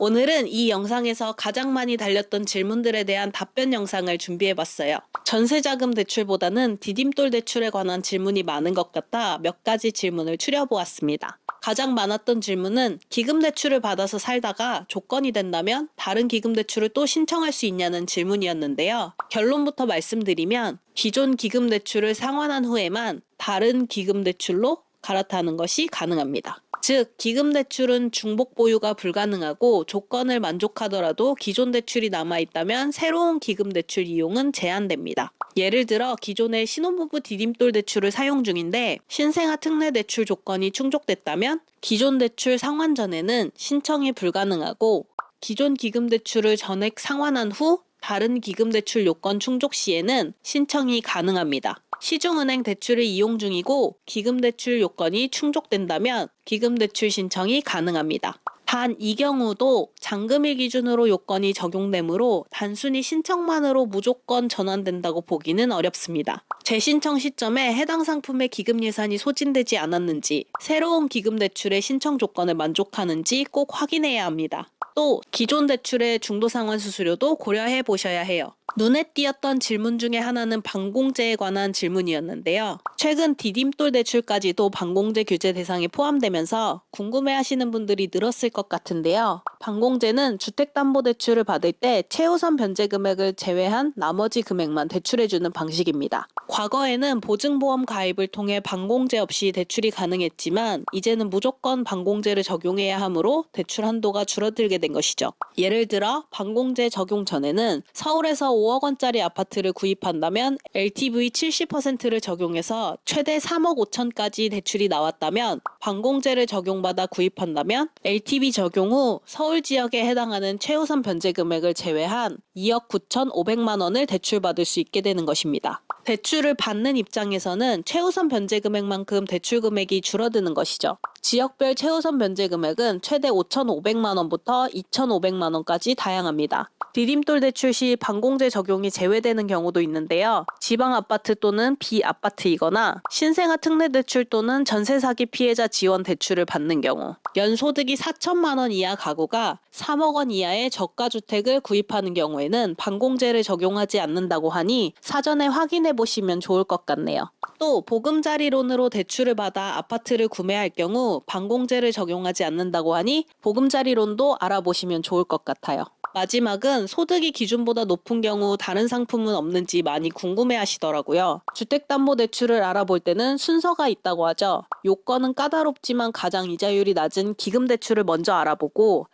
오늘은 이 영상에서 가장 많이 달렸던 질문들에 대한 답변 영상을 준비해봤어요. 전세자금 대출보다는 디딤돌 대출에 관한 질문이 많은 것 같아 몇 가지 질문을 추려보았습니다. 가장 많았던 질문은 기금 대출을 받아서 살다가 조건이 된다면 다른 기금 대출을 또 신청할 수 있냐는 질문이었는데요. 결론부터 말씀드리면 기존 기금 대출을 상환한 후에만 다른 기금 대출로 갈아타는 것이 가능합니다. 즉, 기금 대출은 중복 보유가 불가능하고 조건을 만족하더라도 기존 대출이 남아있다면 새로운 기금 대출 이용은 제한됩니다. 예를 들어 기존의 신혼부부 디딤돌 대출을 사용 중인데 신생아 특례 대출 조건이 충족됐다면 기존 대출 상환 전에는 신청이 불가능하고 기존 기금 대출을 전액 상환한 후 다른 기금 대출 요건 충족 시에는 신청이 가능합니다. 시중은행 대출을 이용 중이고 기금 대출 요건이 충족된다면 기금 대출 신청이 가능합니다. 단 이 경우도 잔금일 기준으로 요건이 적용되므로 단순히 신청만으로 무조건 전환된다고 보기는 어렵습니다. 재신청 시점에 해당 상품의 기금 예산이 소진되지 않았는지, 새로운 기금 대출의 신청 조건을 만족하는지 꼭 확인해야 합니다. 또 기존 대출의 중도 상환 수수료도 고려해 보셔야 해요. 눈에 띄었던 질문 중에 하나는 방공제에 관한 질문이었는데요. 최근 디딤돌 대출까지도 방공제 규제 대상에 포함되면서 궁금해하시는 분들이 늘었을 것 같은데요. 방공제는 주택담보대출을 받을 때 최우선 변제 금액을 제외한 나머지 금액만 대출해주는 방식입니다. 과거에는 보증보험 가입을 통해 방공제 없이 대출이 가능했지만 이제는 무조건 방공제를 적용해야 하므로 대출 한도가 줄어들게 된 것이죠. 예를 들어 방공제 적용 전에는 서울에서 5억 원짜리 아파트를 구입한다면 LTV 70%를 적용해서 최대 3억 5천까지 대출이 나왔다면 방공제를 적용받아 구입한다면 LTV 적용 후 서울 지역에 해당하는 최우선 변제 금액을 제외한 2억 9천5백만 원을 대출받을 수 있게 되는 것입니다. 대출을 받는 입장에서는 최우선 변제 금액만큼 대출 금액이 줄어드는 것이죠. 지역별 최우선 변제 금액은 최대 5,500만 원부터 2,500만 원까지 다양합니다. 디딤돌 대출 시 방공제 적용이 제외되는 경우도 있는데요. 지방 아파트 또는 비아파트이거나 신생아 특례 대출 또는 전세 사기 피해자 지원 대출을 받는 경우, 연 소득이 4천만 원 이하 가구가 3억 원 이하의 저가 주택을 구입하는 경우에는 방공제를 적용하지 않는다고 하니 사전에 확인해 보시면 좋을 것 같네요. 또 보금자리론으로 대출을 받아 아파트를 구매할 경우 방공제를 적용하지 않는다고 하니 보금자리론도 알아보시면 좋을 것 같아요. 마지막은 소득이 기준보다 높은 경우 다른 상품은 없는지 많이 궁금해 하시더라고요. 주택담보대출을 알아볼 때는 순서가 있다고 하죠. 요건은 까다롭지만 가장 이자율이 낮은 기금대출을 먼저 알아보고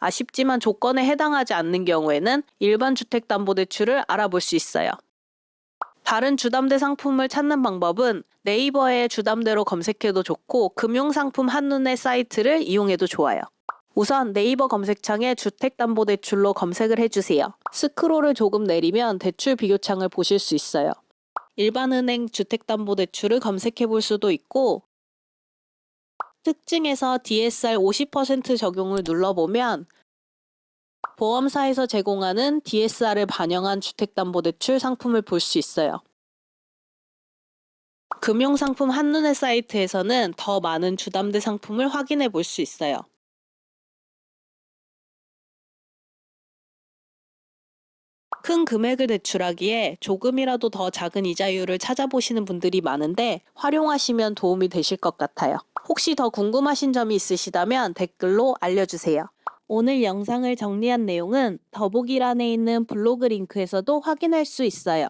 아쉽지만 조건에 해당하지 않는 경우에는 일반 주택담보대출을 알아볼 수 있어요. 다른 주담대 상품을 찾는 방법은 네이버에 주담대로 검색해도 좋고 금융상품 한눈에 사이트를 이용해도 좋아요. 우선 네이버 검색창에 주택담보대출로 검색을 해주세요. 스크롤을 조금 내리면 대출 비교창을 보실 수 있어요. 일반은행 주택담보대출을 검색해 볼 수도 있고 특징에서 DSR 50% 적용을 눌러보면 보험사에서 제공하는 DSR을 반영한 주택담보대출 상품을 볼 수 있어요. 금융상품 한눈에 사이트에서는 더 많은 주담대 상품을 확인해 볼 수 있어요. 큰 금액을 대출하기에 조금이라도 더 작은 이자율을 찾아보시는 분들이 많은데 활용하시면 도움이 되실 것 같아요. 혹시 더 궁금하신 점이 있으시다면 댓글로 알려주세요. 오늘 영상을 정리한 내용은 더보기란에 있는 블로그 링크에서도 확인할 수 있어요.